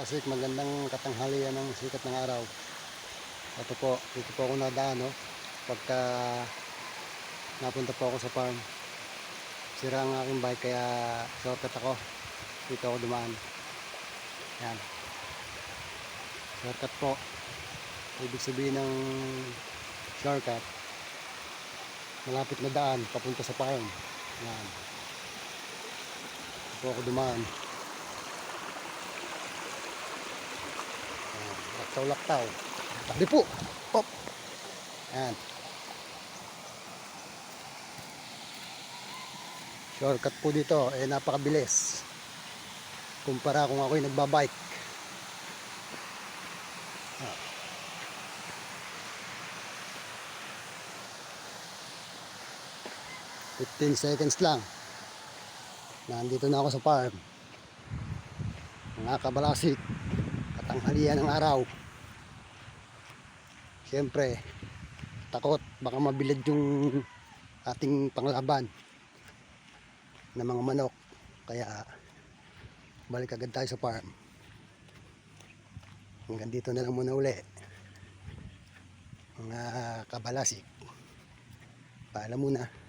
Kabalasik, magandang katanghalian ng sikat ng araw. Ito po, dito po ako nadaan, no? Pagka napunta po ako sa farm. Sira ang aking bike, kaya shortcut ako. Dito ako dumaan. Yan. Shortcut po. Ibig sabihin ng shortcut, malapit na daan, papunta sa farm. Yan. Dito ako dumaan. Laktaw-laktaw. Tabi po. Pop. Yan. Shortcut po dito, eh napakabilis. Kumpara kung ako'y nagbabike. Ah. Fifteen seconds lang. Nandito na ako sa farm. Mga kabalasik, katanghalian ng araw. Siyempre, takot baka mabilad yung ating panglaban ng mga manok. Kaya balik agad tayo sa farm. Hanggang dito na lang muna uli. Mga kabalasik. Paalam muna.